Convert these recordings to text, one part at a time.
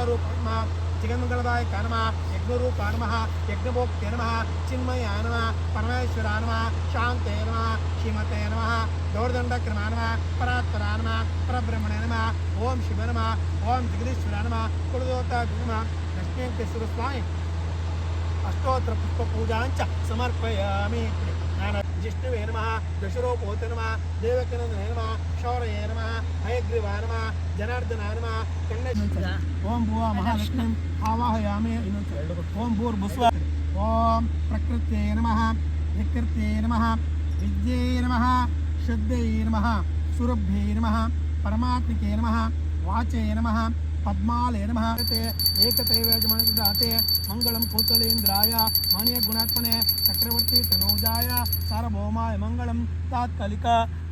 ರೂಪ ಜಗನ್ಮಂಗಳದಾಯ ನಮಃ ಯಜ್ಞರೂಪ ನಮಃ ಯಜ್ಞಭೋಕ್ತೆ ನಮಃ ಚಿನ್ಮಯ ನಮಃ ಪರಮೇಶ್ವರ ನಮಃ ಶಾಂತೆ ನಮಃ ಶ್ರೀಮತೆ ನಮಃ ಗೌರದಂಡಕ್ರಮ ನಮಃ ಪರಾತ್ಪರ ನಮಃ ಪರಬ್ರಹ್ಮಣೆ ನಮಃ ಓಂ ಶಿವ ನಮಃ ಓಂ ಜಗದೀಶ್ವರ ನಮಃ ಕುಲದೋತ ನಮಃ ಲಕ್ಷ್ಮೀಂಕೇಶ್ವರ ಸ್ವಾಮಿ ಅಷ್ಟೋತ್ತರ ಪುಷ್ಪ ಪೂಜಾಂಚ ಸಮರ್ಪಯಾಮಿ ನಾನು ಜಿಷ್ಣುವೇ ನಮಃ ದಶರೋಪೋತ ನಮಃ ದೇವಕನಂದನೇ ನಮಃ ಶೌರಯೇ ನಮಃ ಹಯಗ್ರೀವ ನಮಃ ಜನಾರ್ದನ ನಮಃ ಕಣ್ಣ ಓಂ ಭುವ ಮಹಾಲಕ್ಷ್ಮೀಂ ಆವಾಹಯಾಮಿ ಇನ್ನೊಂದು ಓಂ ಭೂರ್ಭುಸ್ವ ಓಂ ಪ್ರಕೃತ್ಯೇ ನಮಃ ವಿಕೃತ್ಯೇ ನಮಃ ವಿದ್ಯೇ ನಮಃ ಶ್ರದ್ಧೇ ನಮಃ ಸುರಭ್ಯೇ ನಮಃ ಪರಮಾತ್ಮಿಕೆ ನಮಃ பத்மாலய நம ஹரதே ஏகதைவேஜமனதாத்தே மங்களம் கோத்தலேந்திராய மானிய குணாத்மனே சக்கரவர்த்தி தனோஜாய சாரபௌமாய மங்களம் தாத்கலிக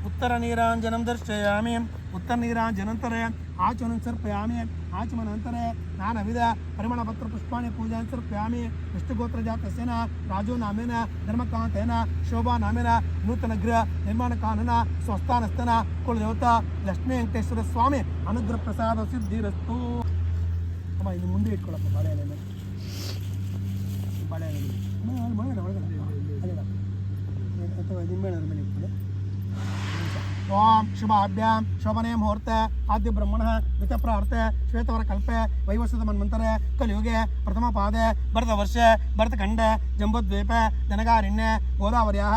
உத்தர நீராஞ்சனம் தர்ஷயாமி உத்தர நீராஞ்சனந்தரே ಉತ್ತರ ಸರ್ಪಯಾಮಿ ಆಚಮನ ಅಂತಾರೆ. ನಾನು ಅವಿದ ಪರಿಮಳ ಪತ್ರ ಪುಷ್ಪಾಣಿ ಪೂಜಾನ್ ಸರ್ಪಯಾಮಿ ವಿಷ್ಣುಗೋತ್ರ ಜಾತಸ್ಯನ ರಾಜೋ ನಾಮೇನ, ಧರ್ಮಕಾಂತೇನ, ಶೋಭಾ ನಾಮೇನ, ನೂತನ ಗೃಹ ನಿರ್ಮಾಣ ಕಾನನ, ಸ್ವಸ್ಥಾನಸ್ಥನ, ಕುಲದೇವತ, ಲಕ್ಷ್ಮೀ ವೆಂಕಟೇಶ್ವರ ಸ್ವಾಮಿ, ಅನುಗ್ರಹ ಪ್ರಸಾದ ಸಿದ್ಧಿರಸ್ತು. ಅಮ್ಮ ಇದು ಮುಂದೆ ಇಟ್ಕೊಳ್ಳಪ್ಪ ಮ- ಮಳೆ ಒಳಗಡೆ ಅಲ್ಲಿಡ. ಅಥವಾ ಮೇಲೆ ಇಟ್ಕೊಳ್ಳಿ. ಓಂ ಶುಭಾಭ್ಯಾಂ ಶೋಭನೆ ಮುಹೂರ್ತ, ಆದ್ಯ ಬ್ರಹ್ಮಣ ಋತಪ್ರಾರ್ಥ ಶ್ವೇತವರ ಕಲ್ಪೆ, ವೈವಸ್ವತ ಮನ್ಮಂತರೆ, ಕಲಿಯುಗೆ, ಪ್ರಥಮ ಪಾದೆ, ಭರತ ವರ್ಷ, ಭರತ ಖಂಡ, ಜಂಬುದ್ವೀಪ ಜನಗಾರಣ್ಯ ಗೋದಾವರ್ಯಾ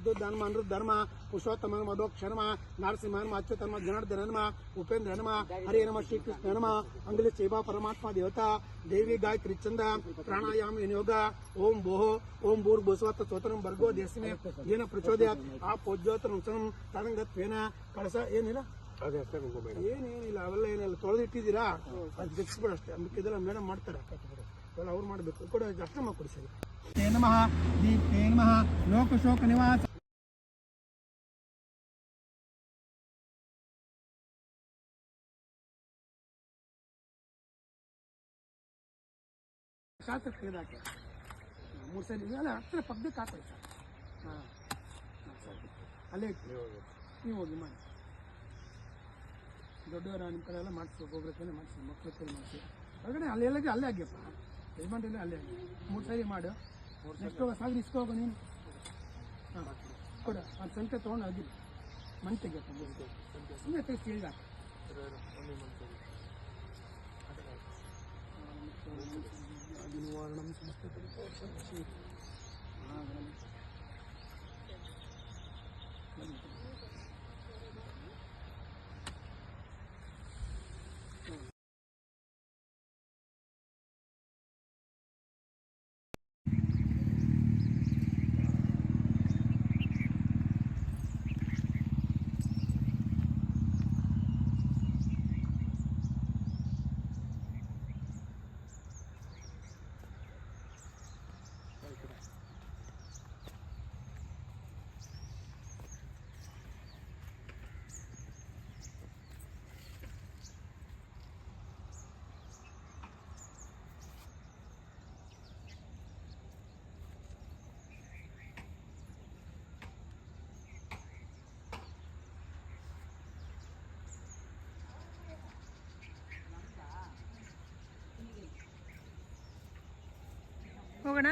ಶಾಲಿವಾಂಶ ಪ್ರದ್ಯುದ್ಧರ್ಮ ಧರ್ಮ ಪುರುಷೋತ್ತಮ ಮಧೋಕ್ಷರ್ಮ ನರಸಿಂಹರ್ಮ ಅಚ್ಯುತರ್ಮ ಜನಾರ್ದನರ್ಮ ಉಪೇಂದ್ರ ನಮ ಹರಿ ನಮ ಶ್ರೀಕೃಷ್ಣ ಹನುಮ ಅಂಗಲಿ ಸೇವಾ ಪರಮಾತ್ಮ ದೇವತಾ ದೇವಿ ಗಾಯತ್ರಿ ಚಂದ ಪ್ರಾಣಾಯಾಮ ಯೋಗ ಓಂ ಭೋ ಓಂ ಭೂರ್ ಭೂಸ್ವತ್ ಸ್ವತರಂ ಭರ್ಗೋ ದೇಶಮೇ ಏನ ಪ್ರಚೋದಯಾತ್ ಆ ಪೂಜ್ಯೋತರಂ ಸಂ ತದಂಗತ್ವೇನ ಕಳಸ ಏನಿಲ್ಲ? ಏನೇನಿಲ್ಲ ಅವೆಲ್ಲ ಏನಿಲ್ಲ ತೊಳೆದಿಟ್ಟಿದ್ದೀರಾ? ಅದು ತೆಗಿಸ್ಬಿಡ ಅಷ್ಟೇ ಇದೆಲ್ಲ ಮೇಡಮ್ ಮಾಡ್ತಾರೆ. ಅವೆಲ್ಲ ಅವ್ರು ಮಾಡಬೇಕು ಕೂಡ ಅಷ್ಟೇ ಮಾಡ್ಕೊಡಿ ಸರಿ. ತೇ ನಮಃ ದೀಪ್ತೇ ನಮಃ ಲೋಕಶೋಕ ನಿವಾಸ. ಶಾಸ್ತ್ರ ತೆಗೆದಾಕೆ. ಮೂರು ಸಲ ಅಲ್ಲ ಹತ್ತಿರ ಪಕ್ಕದಕ್ಕೆ ಸರ್ ಹಾಂ. ಅಲ್ಲೇ ಇಟ್ಟು ನೀವು ಹೋಗಿ. ಮಾಡಿ. ದೊಡ್ಡವರ ನಿಮ್ಮ ಕಡೆ ಎಲ್ಲ ಮಾಡಿಸಿ ಒಬ್ಬೊಬ್ಬರ ಕೈಲೇ ಮಾಡಿಸಿ ಮಕ್ಕಳ ಕೈಲಿ ಮಾಡಿಸಿ. ಹೊರಗಡೆ ಅಲ್ಲಿ ಎಲ್ಲಗೆ ಅಲ್ಲೇ ಆಗ್ಯಪ್ಪ. ಯಜಮಾನ್ರೆಲ್ಲ ಅಲ್ಲೇ ಆಗಿ ಮೂರು ಸರಿ ಮಾಡು. ನೆಕ್ಸ್ಟ್ ಹೋಗೋ ಸಾಗರ ಇಸ್ಕೋಗ ನೀನು. ಹಾಂ ಕೊಡ. ಅದು ಸಂತೆ ತೊಗೊಂಡು ಅದಿಲ್ಲ ಮಣ್ಣು ತೆಗಿಯಪ್ಪ. ಸುಮ್ಮನೆ ತೆಗೆಸಿ ಹೇಳಿದ स्वर्णम संस्कृत ಹೋಗೋಣ